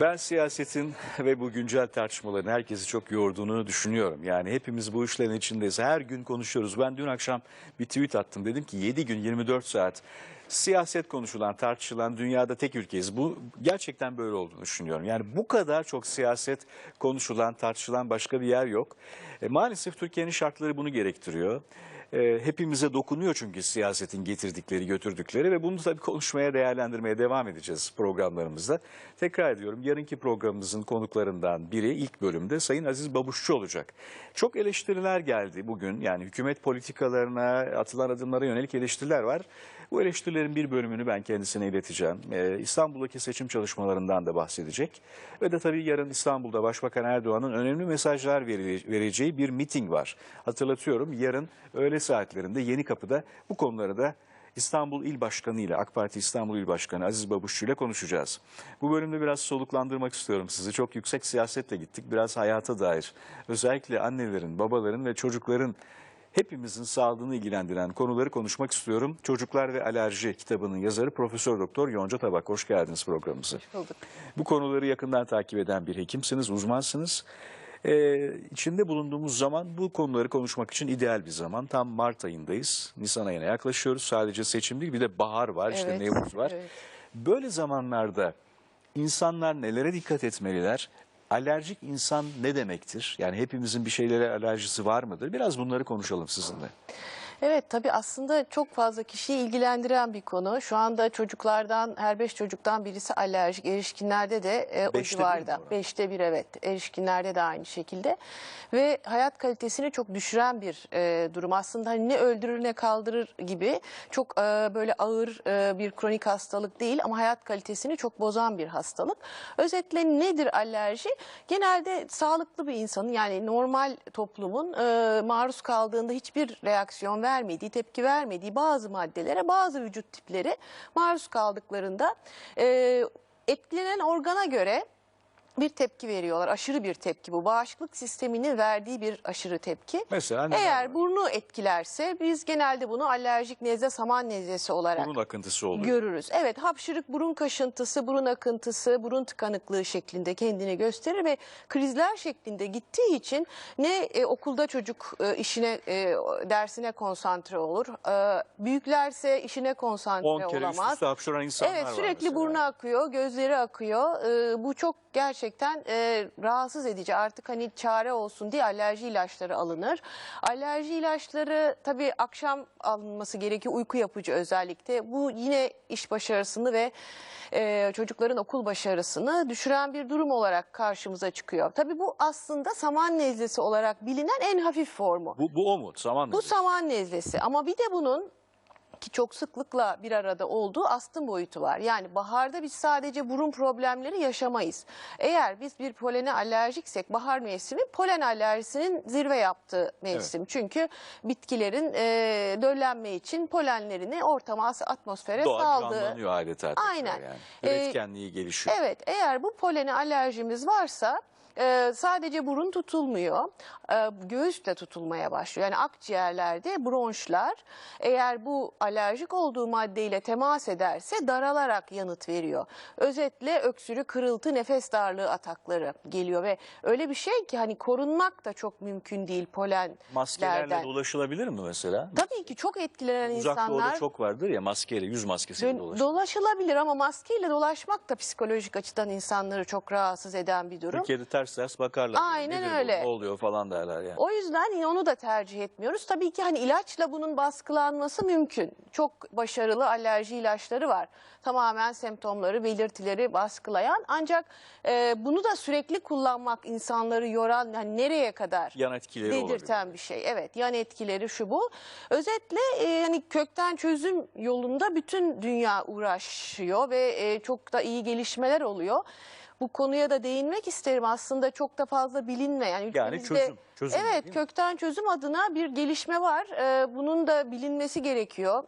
Ben siyasetin ve bu güncel tartışmaların herkesi çok yorduğunu düşünüyorum. Yani hepimiz bu işlerin içindeyiz. Her gün konuşuyoruz. Ben dün akşam bir tweet attım. Dedim ki 7 gün 24 saat siyaset konuşulan, tartışılan dünyada tek ülkeyiz. Bu gerçekten böyle olduğunu düşünüyorum. Yani bu kadar çok siyaset konuşulan, tartışılan başka bir yer yok. E, maalesef Türkiye'nin şartları bunu gerektiriyor. E, hepimize dokunuyor çünkü siyasetin getirdikleri, götürdükleri ve bunu tabii konuşmaya, değerlendirmeye devam edeceğiz programlarımızda. Tekrar ediyorum, yarınki programımızın konuklarından biri ilk bölümde Sayın Aziz Babuşçu olacak. Çok eleştiriler geldi bugün. Yani hükümet politikalarına, atılan adımlara yönelik eleştiriler var. Bu eleştirilerin bir bölümünü ben kendisine ileteceğim. Ee, İstanbul'daki seçim çalışmalarından da bahsedecek. Ve de tabii yarın İstanbul'da Başbakan Erdoğan'ın önemli mesajlar vere- vereceği bir miting var. Hatırlatıyorum yarın öğle saatlerinde Yeni Kapı'da bu konuları da İstanbul İl Başkanı ile AK Parti İstanbul İl Başkanı Aziz Babuşçu ile konuşacağız. Bu bölümde biraz soluklandırmak istiyorum sizi. Çok yüksek siyasetle gittik. Biraz hayata dair. Özellikle annelerin, babaların ve çocukların hepimizin sağlığını ilgilendiren konuları konuşmak istiyorum. Çocuklar ve Alerji kitabının yazarı Profesör Doktor Yonca Tabak. Hoş geldiniz programımıza. bulduk. Bu konuları yakından takip eden bir hekimsiniz, uzmansınız. Ee, içinde bulunduğumuz zaman bu konuları konuşmak için ideal bir zaman. Tam Mart ayındayız. Nisan ayına yaklaşıyoruz. Sadece seçim değil bir de bahar var, işte Evet, Nevruz var. evet. Böyle zamanlarda insanlar nelere dikkat etmeliler? Alerjik insan ne demektir? Yani hepimizin bir şeylere alerjisi var mıdır? Biraz bunları konuşalım sizinle. Evet tabii aslında çok fazla kişiyi ilgilendiren bir konu. Şu anda çocuklardan her beş çocuktan birisi alerjik. Erişkinlerde de e, o bir civarda. oran? Beşte bir evet. Erişkinlerde de aynı şekilde. Ve hayat kalitesini çok düşüren bir e, durum. Aslında hani ne öldürür ne kaldırır gibi çok e, böyle ağır e, bir kronik hastalık değil ama hayat kalitesini çok bozan bir hastalık. Özetle nedir alerji? Genelde sağlıklı bir insanın yani normal toplumun e, maruz kaldığında hiçbir reaksiyon vermediği, tepki vermediği bazı maddelere, bazı vücut tipleri maruz kaldıklarında e, etkilenen organa göre bir tepki veriyorlar. Aşırı bir tepki bu. Bağışıklık sisteminin verdiği bir aşırı tepki. Mesela neler Eğer var? burnu etkilerse biz genelde bunu alerjik nezle saman nezlesi olarak Bunun akıntısı oluyor. görürüz. Evet hapşırık, burun kaşıntısı, burun akıntısı, burun tıkanıklığı şeklinde kendini gösterir ve krizler şeklinde gittiği için ne e, okulda çocuk e, işine e, dersine konsantre olur. E, büyüklerse işine 10 konsantre kere üst olamaz. üste hapşuran insanlar Evet var sürekli mesela. burnu akıyor, gözleri akıyor. Ee, bu çok gerçekten e, rahatsız edici. Artık hani çare olsun diye alerji ilaçları alınır. Alerji ilaçları tabii akşam alınması gerekiyor. Uyku yapıcı özellikle. Bu yine iş başarısını ve e, çocukların okul başarısını düşüren bir durum olarak karşımıza çıkıyor. Tabii bu aslında saman nezlesi olarak bilinen en hafif formu. Bu, bu o mu? Saman Bu nezlesi. saman nezlesi ama bir de bunun ki çok sıklıkla bir arada olduğu astım boyutu var. Yani baharda biz sadece burun problemleri yaşamayız. Eğer biz bir polene alerjiksek bahar mevsimi polen alerjisinin zirve yaptığı mevsim. Çünkü bitkilerin e, döllenme için polenlerini ortama atmosfere Doğa saldığı. canlanıyor adeta. Aynen. Yani. Ee, Üretkenliği gelişiyor. Evet eğer bu polene alerjimiz varsa e, sadece burun tutulmuyor, e, göğüs de tutulmaya başlıyor. Yani akciğerlerde bronşlar eğer bu alerjik olduğu maddeyle temas ederse daralarak yanıt veriyor. Özetle öksürük, kırıltı, nefes darlığı atakları geliyor ve öyle bir şey ki hani korunmak da çok mümkün değil Maskelerle polenlerden. dolaşılabilir mi mesela? Tabii ki çok etkilenen Uzak insanlar doğuda çok vardır ya maskeyle, yüz maskesiyle dolaşır. Dolaşılabilir ama maskeyle dolaşmak da psikolojik açıdan insanları çok rahatsız eden bir durum. Türkiye'de ters ters bakarlar. Aynen Nedir öyle. Oluyor falan derler yani. O yüzden onu da tercih etmiyoruz. Tabii ki hani ilaçla bunun baskılanması mümkün. Çok başarılı alerji ilaçları var. Tamamen semptomları, belirtileri baskılayan. Ancak e, bunu da sürekli kullanmak insanları yoran hani nereye kadar? Yan etkileri olabilir. dedirten bir şey. Evet yan etkileri şu bu. Özetle e, hani kökten çözüm yolunda bütün dünya uğraşıyor ve e, çok da iyi gelişmeler oluyor. Bu konuya da değinmek isterim. Aslında çok da fazla bilinmeyen Yani çözüm. çözüm Evet kökten çözüm adına bir gelişme var. Ee, bunun da bilinmesi gerekiyor.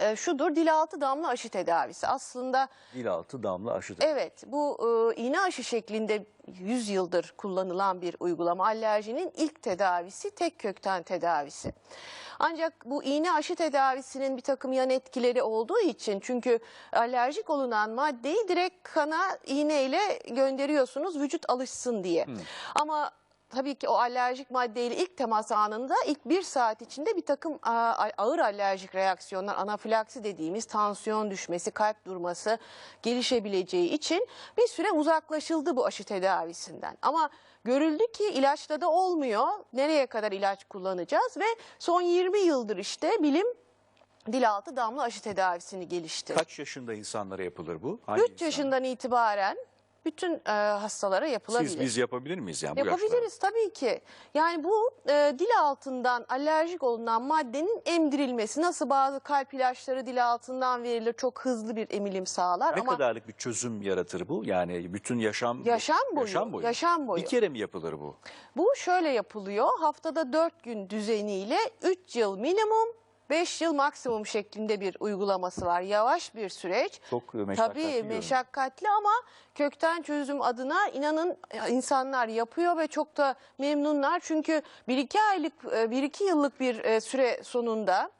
e, şudur dilaltı damla aşı tedavisi. Aslında Dil altı damla aşı. Evet, bu e, iğne aşı şeklinde 100 yıldır kullanılan bir uygulama. Alerjinin ilk tedavisi, tek kökten tedavisi. Ancak bu iğne aşı tedavisinin bir takım yan etkileri olduğu için çünkü alerjik olunan maddeyi direkt kana iğneyle gönderiyorsunuz vücut alışsın diye. Ama tabii ki o alerjik maddeyle ilk temas anında ilk bir saat içinde bir takım ağır alerjik reaksiyonlar, anafilaksi dediğimiz tansiyon düşmesi, kalp durması gelişebileceği için bir süre uzaklaşıldı bu aşı tedavisinden. Ama görüldü ki ilaçla da olmuyor. Nereye kadar ilaç kullanacağız ve son 20 yıldır işte bilim dilaltı damla aşı tedavisini geliştirdi. Kaç yaşında insanlara yapılır bu? Hangi 3 insanlar? yaşından itibaren bütün e, hastalara yapılabilir. Siz biz yapabilir miyiz yani bu? Yapabiliriz tabii ki. Yani bu e, dil altından alerjik olunan maddenin emdirilmesi. Nasıl bazı kalp ilaçları dil altından verilir çok hızlı bir emilim sağlar Ne ama kadarlık bir çözüm yaratır bu? Yani bütün yaşam Yaşam boyu, Yaşam boyu. yaşam boyu. Bir kere mi yapılır bu? bu şöyle yapılıyor. Haftada 4 gün düzeniyle 3 yıl minimum 5 yıl maksimum şeklinde bir uygulaması var. Yavaş bir süreç. Çok meşakkatli Tabii meşakkatli ama kökten çözüm adına inanın e, insanlar yapıyor ve çok da memnunlar. Çünkü 1-2 aylık, 1-2 yıllık bir e, süre sonunda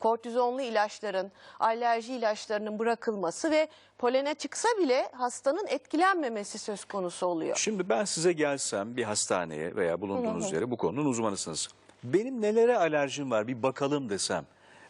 kortizonlu ilaçların, alerji ilaçlarının bırakılması ve polene çıksa bile hastanın etkilenmemesi söz konusu oluyor. Şimdi ben size gelsem bir hastaneye veya bulunduğunuz yere bu konunun uzmanısınız. Benim nelere alerjim var bir bakalım desem.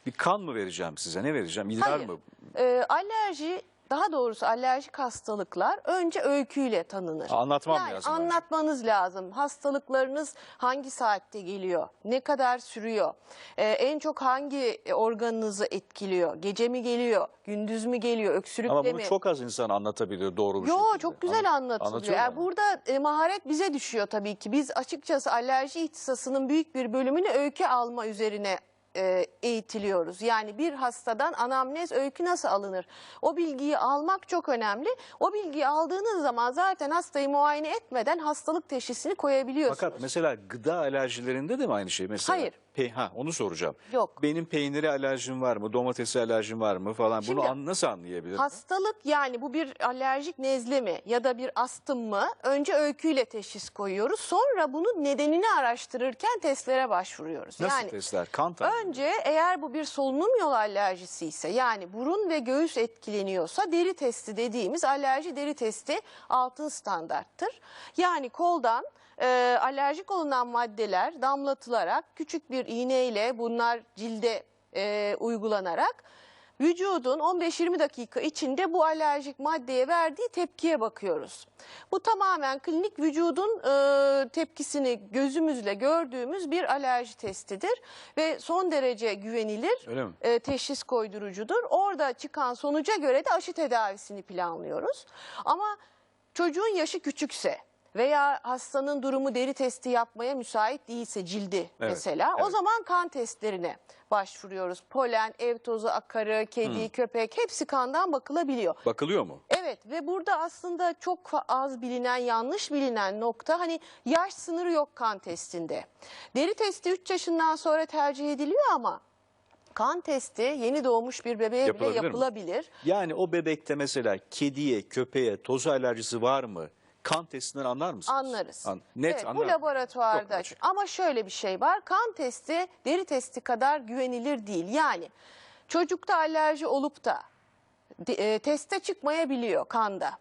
Bir kan mı vereceğim size? Ne vereceğim? İdrar Hayır. mı? Ee, alerji daha doğrusu alerjik hastalıklar önce öyküyle tanınır. Anlatmam yani lazım. Anlatmanız lazım. Hastalıklarınız hangi saatte geliyor? Ne kadar sürüyor? Ee, en çok hangi organınızı etkiliyor? Gece mi geliyor? Gündüz mü geliyor? Öksürükle Ama bunu mi? çok az insan anlatabiliyor doğru bir Yo şekilde. çok güzel Anlat- anlatılıyor. anlatıyorlar Yani burada e, maharet bize düşüyor tabii ki. Biz açıkçası alerji ihtisasının büyük bir bölümünü öykü alma üzerine e, eğitiliyoruz. Yani bir hastadan anamnez öykü nasıl alınır? O bilgiyi almak çok önemli. O bilgiyi aldığınız zaman zaten hastayı muayene etmeden hastalık teşhisini koyabiliyorsunuz. Fakat mesela gıda alerjilerinde de mi aynı şey? Mesela, Hayır. Pe- ha, onu soracağım. Yok. Benim peynire alerjim var mı? Domatese alerjim var mı falan. Şimdi- Bunu an- nasıl anlayabilirim? Hastalık yani bu bir alerjik nezle mi ya da bir astım mı? Önce öyküyle teşhis koyuyoruz. Sonra bunun nedenini araştırırken testlere başvuruyoruz. Nasıl yani testler? Kan tahlili. Önce eğer bu bir solunum yolu alerjisi ise yani burun ve göğüs etkileniyorsa deri testi dediğimiz alerji deri testi altın standarttır. Yani koldan e, alerjik olunan maddeler damlatılarak küçük bir iğneyle bunlar cilde e, uygulanarak vücudun 15-20 dakika içinde bu alerjik maddeye verdiği tepkiye bakıyoruz. Bu tamamen klinik vücudun e, tepkisini gözümüzle gördüğümüz bir alerji testidir ve son derece güvenilir e, teşhis koydurucudur. Orada çıkan sonuca göre de aşı tedavisini planlıyoruz. Ama çocuğun yaşı küçükse veya hastanın durumu deri testi yapmaya müsait değilse cildi mesela o evet. zaman kan testlerine başvuruyoruz. Polen, ev tozu akarı, kedi, köpek hepsi kandan bakılabiliyor. Bakılıyor mu? Evet ve burada aslında çok az bilinen, yanlış bilinen nokta hani yaş sınırı yok kan testinde. Deri testi 3 yaşından sonra tercih ediliyor ama kan testi yeni doğmuş bir bebeğe bile Yapılabilir mi? yapılabilir. Yani o bebekte mesela kediye, köpeğe toz alerjisi var mı? Kan testinden anlar mısınız? Anlarız. An- net evet, anlar. Bu laboratuvarda ama şöyle bir şey var. Kan testi deri testi kadar güvenilir değil. Yani çocukta alerji olup da e, teste çıkmayabiliyor kanda.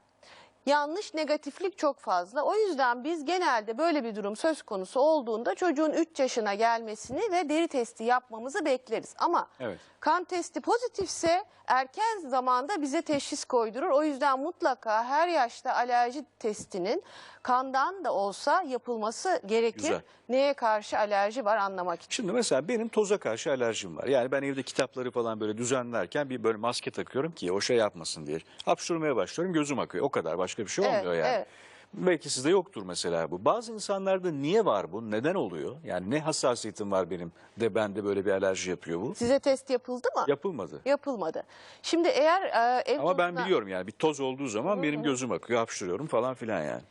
Yanlış negatiflik çok fazla. O yüzden biz genelde böyle bir durum söz konusu olduğunda çocuğun 3 yaşına gelmesini ve deri testi yapmamızı bekleriz. Ama Evet. kan testi pozitifse erken zamanda bize teşhis koydurur. O yüzden mutlaka her yaşta alerji testinin kandan da olsa yapılması gerekir. Güzel. Neye karşı alerji var anlamak için. Şimdi mesela benim toza karşı alerjim var. Yani ben evde kitapları falan böyle düzenlerken bir böyle maske takıyorum ki o şey yapmasın diye. Hapşurmaya başlıyorum gözüm akıyor. O kadar başka bir şey Evet, olmuyor yani. evet. Belki sizde yoktur mesela bu. Bazı insanlarda niye var bu? Neden oluyor? Yani ne hassasiyetim var benim de bende böyle bir alerji yapıyor bu? Size test yapıldı mı? Yapılmadı. Yapılmadı. Şimdi eğer e, ev Ama ben tozuna- biliyorum yani bir toz olduğu zaman benim gözüm akıyor, hapşırıyorum falan filan yani.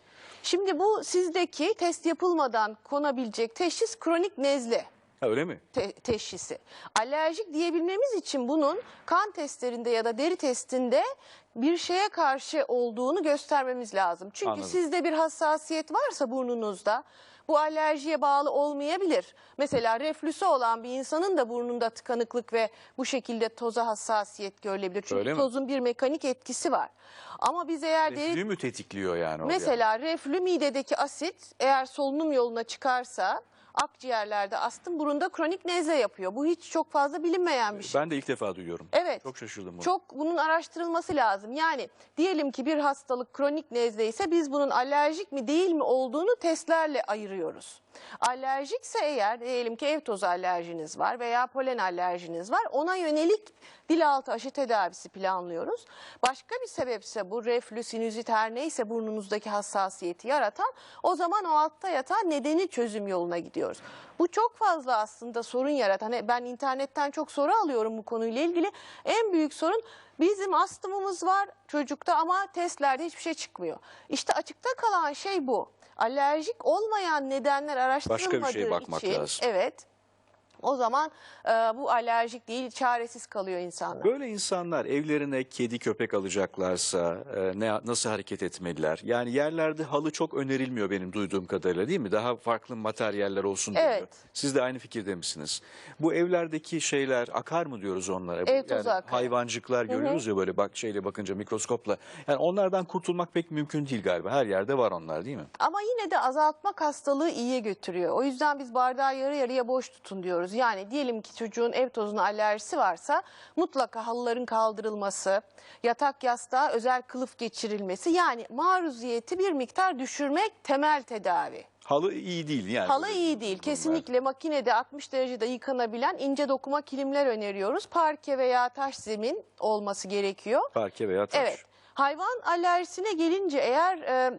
Şimdi bu sizdeki test yapılmadan konabilecek teşhis kronik nezle. Ha, öyle mi? te- teşhisi. Alerjik diyebilmemiz için bunun kan testlerinde ya da deri testinde bir şeye karşı olduğunu göstermemiz lazım. Çünkü Anladım. sizde bir hassasiyet varsa burnunuzda bu alerjiye bağlı olmayabilir. Mesela reflüsü olan bir insanın da burnunda tıkanıklık ve bu şekilde toza hassasiyet görülebilir. Çünkü Öyle mi? tozun bir mekanik etkisi var. Ama biz eğer Reflüyü mü tetikliyor yani? o Mesela reflü midedeki asit eğer solunum yoluna çıkarsa akciğerlerde astım burunda kronik nezle yapıyor. Bu hiç çok fazla bilinmeyen bir şey. Ben de ilk defa duyuyorum. Evet. Çok şaşırdım buna. Çok bunun araştırılması lazım. Yani diyelim ki bir hastalık kronik nezle ise biz bunun alerjik mi değil mi olduğunu testlerle ayırıyoruz. Alerjikse eğer diyelim ki ev tozu alerjiniz var veya polen alerjiniz var ona yönelik dil altı aşı tedavisi planlıyoruz. Başka bir sebepse bu reflü, sinüzit her neyse burnunuzdaki hassasiyeti yaratan o zaman o altta yatan nedeni çözüm yoluna gidiyoruz. Bu çok fazla aslında sorun yaratan. Hani Ben internetten çok soru alıyorum bu konuyla ilgili. En büyük sorun bizim astımımız var çocukta ama testlerde hiçbir şey çıkmıyor. İşte açıkta kalan şey bu. Alerjik olmayan nedenler araştırılmadığı şeye bakmak için, lazım. Evet. O zaman e, bu alerjik değil, çaresiz kalıyor insanlar. Böyle insanlar evlerine kedi köpek alacaklarsa e, ne nasıl hareket etmeliler? Yani yerlerde halı çok önerilmiyor benim duyduğum kadarıyla değil mi? Daha farklı materyaller olsun deniyor. Evet. Siz de aynı fikirde misiniz? Bu evlerdeki şeyler akar mı diyoruz onlara? Ev tozu akar. Hayvancıklar görüyoruz ya böyle bak şeyle bakınca mikroskopla. Yani onlardan kurtulmak pek mümkün değil galiba. Her yerde var onlar değil mi? Ama yine de azaltmak hastalığı iyiye götürüyor. O yüzden biz bardağı yarı yarıya boş tutun diyoruz. Yani diyelim ki çocuğun ev tozuna alerjisi varsa mutlaka halıların kaldırılması, yatak yastığa özel kılıf geçirilmesi yani maruziyeti bir miktar düşürmek temel tedavi. Halı iyi değil yani. Halı iyi değil. Kesinlikle makinede 60 derecede yıkanabilen ince dokuma kilimler öneriyoruz. Parke veya taş zemin olması gerekiyor. Parke veya taş. Evet. Hayvan alerjisine gelince eğer e,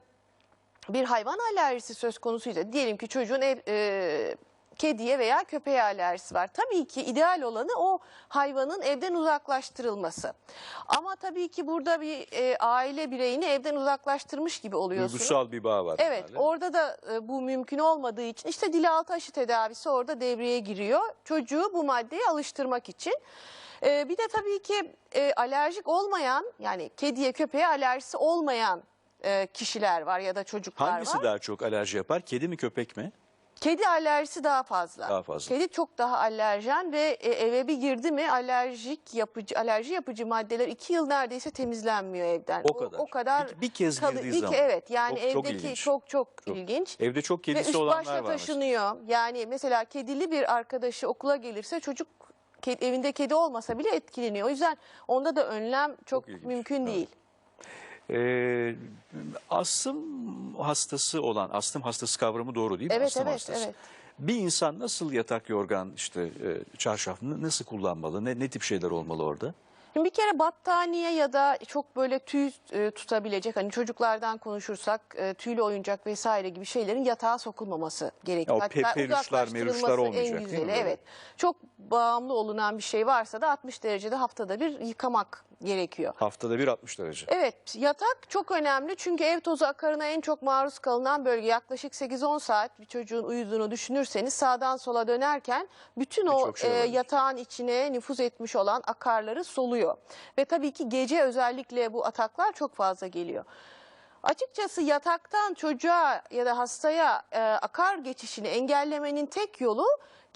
bir hayvan alerjisi söz konusuysa diyelim ki çocuğun ev, e, kediye veya köpeğe alerjisi var. Tabii ki ideal olanı o hayvanın evden uzaklaştırılması. Ama tabii ki burada bir e, aile bireyini evden uzaklaştırmış gibi oluyorsunuz. Duygusal bir bağ var. Evet herhalde. orada da e, bu mümkün olmadığı için işte dil altı aşı tedavisi orada devreye giriyor. Çocuğu bu maddeye alıştırmak için. E, bir de tabii ki e, alerjik olmayan yani kediye köpeğe alerjisi olmayan e, kişiler var ya da çocuklar Hangisi var. daha çok alerji yapar? Kedi mi köpek mi? Kedi alerjisi daha fazla. Daha fazla. Kedi çok daha alerjen ve e, eve bir girdi mi alerjik yapıcı alerji yapıcı maddeler iki yıl neredeyse temizlenmiyor evden. O kadar. O, kadar Bir- bir kez kalı- girdiği bir ke- zaman. Evet yani Çok- çok evdeki ilginç. çok çok, Çok. ilginç. Evde çok Ve kedisi üst olanlar başta var. mesela. taşınıyor. Yani mesela kedili bir arkadaşı okula gelirse çocuk evinde kedi olmasa bile etkileniyor. O yüzden onda da önlem çok, ilginç. mümkün Evet. değil. Ee, astım hastası olan, astım hastası kavramı doğru değil mi? Evet, astım evet, hastası. evet. Bir insan nasıl yatak yorgan işte e, çarşaf nasıl kullanmalı? Ne, ne tip şeyler olmalı orada? Şimdi bir kere battaniye ya da çok böyle tüy e, tutabilecek hani çocuklardan konuşursak e, tüylü oyuncak vesaire gibi şeylerin yatağa sokulmaması gerekiyor. Ya o pe- peluşlar, uzaklaştırılması meluşlar olmayacak, en değil mi güzeli. Evet. Çok bağımlı olunan bir şey varsa da 60 derecede haftada bir yıkamak gerekiyor. Haftada bir 60 derece. Evet yatak çok önemli çünkü ev tozu akarına en çok maruz kalınan bölge yaklaşık 8-10 saat bir çocuğun uyuduğunu düşünürseniz sağdan sola dönerken bütün o şey e, yatağın içine nüfuz etmiş olan akarları soluyor. Ve tabii ki gece özellikle bu ataklar çok fazla geliyor. Açıkçası yataktan çocuğa ya da hastaya e, akar geçişini engellemenin tek yolu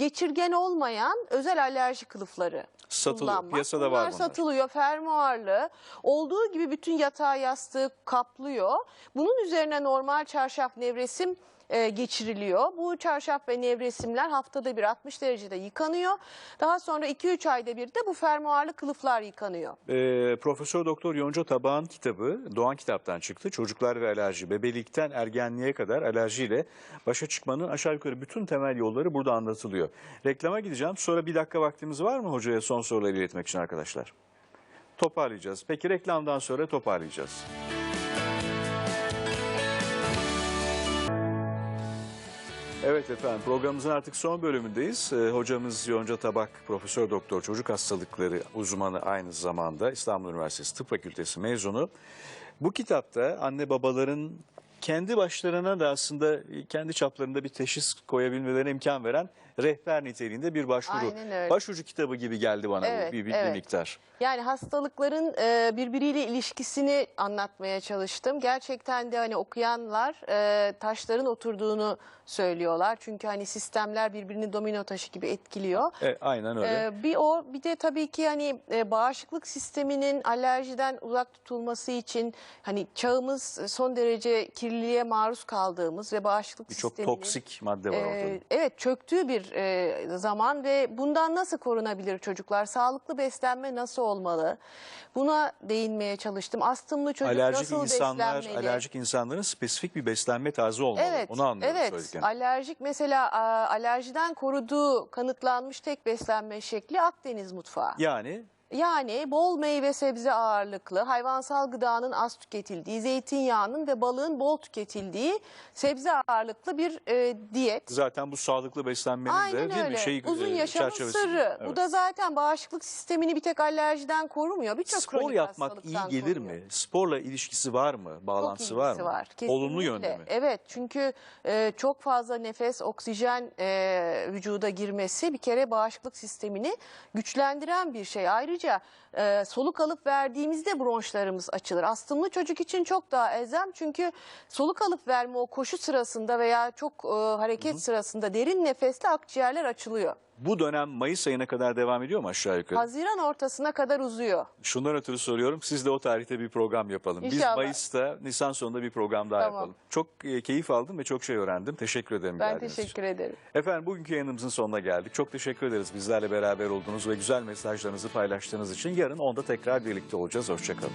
geçirgen olmayan özel alerji kılıfları Satılıyor, kullanmak. piyasada var bunlar bunlar. satılıyor fermuarlı. Olduğu gibi bütün yatağı yastığı kaplıyor. Bunun üzerine normal çarşaf nevresim e, geçiriliyor. Bu çarşaf ve nevresimler haftada bir 60 derecede yıkanıyor. Daha sonra 2-3 ayda bir de bu fermuarlı kılıflar yıkanıyor. Ee, Profesör Doktor Yonca Tabağan kitabı Doğan Kitap'tan çıktı. Çocuklar ve alerji. Bebelikten ergenliğe kadar alerjiyle başa çıkmanın aşağı yukarı bütün temel yolları burada anlatılıyor. Reklama gideceğim. Sonra bir dakika vaktimiz var mı hocaya son soruları iletmek için arkadaşlar? Toparlayacağız. Peki reklamdan sonra toparlayacağız. Evet efendim programımızın artık son bölümündeyiz. Ee, hocamız Yonca Tabak Profesör Doktor Çocuk Hastalıkları uzmanı aynı zamanda İstanbul Üniversitesi Tıp Fakültesi mezunu. Bu kitapta anne babaların kendi başlarına da aslında kendi çaplarında bir teşhis koyabilmelerine imkan veren rehber niteliğinde bir başvuru. Başucu kitabı gibi geldi bana bu Evet, bir, bir, bir evet. miktar. Yani hastalıkların e, birbiriyle ilişkisini anlatmaya çalıştım. Gerçekten de hani okuyanlar e, taşların oturduğunu söylüyorlar. Çünkü hani sistemler birbirini domino taşı gibi etkiliyor. E, aynen öyle. Ee, bir o bir de tabii ki hani e, bağışıklık sisteminin alerjiden uzak tutulması için hani çağımız son derece kirliliğe maruz kaldığımız ve bağışıklık Birçok sisteminin toksik madde var e, ortada. evet çöktüğü bir e, zaman ve bundan nasıl korunabilir çocuklar? Sağlıklı beslenme nasıl olmalı? Buna değinmeye çalıştım. Astımlı çocuk Alerjik nasıl insanlar, beslenmeli? alerjik insanların spesifik bir beslenme tarzı olmalı. Evet, Onu anlıyorum evet. söylediklerini. Alerjik mesela alerjiden koruduğu kanıtlanmış tek beslenme şekli Akdeniz mutfağı. Yani Yani bol meyve sebze ağırlıklı, hayvansal gıdanın az tüketildiği, zeytinyağının ve balığın bol tüketildiği sebze ağırlıklı bir e, diyet. zaten bu sağlıklı beslenmenin de Aynen değil öyle. mi? Şey, Uzun e, yaşamın çerçevesi. sırrı. Evet. Bu da zaten bağışıklık sistemini bir tek alerjiden korumuyor. Birçok Spor kronik yapmak iyi hastalıktan gelir koruyor. mi? Sporla ilişkisi var mı? Çok Bağlantısı var ilgisi mı? var. Olumlu yönde mi? Evet çünkü e, çok fazla nefes, oksijen e, vücuda girmesi bir kere bağışıklık sistemini güçlendiren bir şey. Ayrıca e, soluk alıp verdiğimizde bronşlarımız açılır. Astımlı çocuk için çok daha elzem çünkü soluk alıp verme o koşu sırasında veya çok e, hareket sırasında derin nefeste akciğerler açılıyor. Bu dönem Mayıs ayına kadar devam ediyor mu aşağı yukarı? Haziran ortasına kadar uzuyor. Şundan ötürü soruyorum. Siz de o tarihte bir program yapalım. Biz İnşallah. Mayıs'ta, Nisan sonunda bir program daha Tamam. yapalım. Çok e, keyif aldım ve çok şey öğrendim. Teşekkür ederim. Ben teşekkür için. ederim. Efendim bugünkü yayınımızın sonuna geldik. Çok teşekkür ederiz bizlerle beraber olduğunuz ve güzel mesajlarınızı paylaştığınız için. Yarın onda tekrar birlikte olacağız. Hoşçakalın.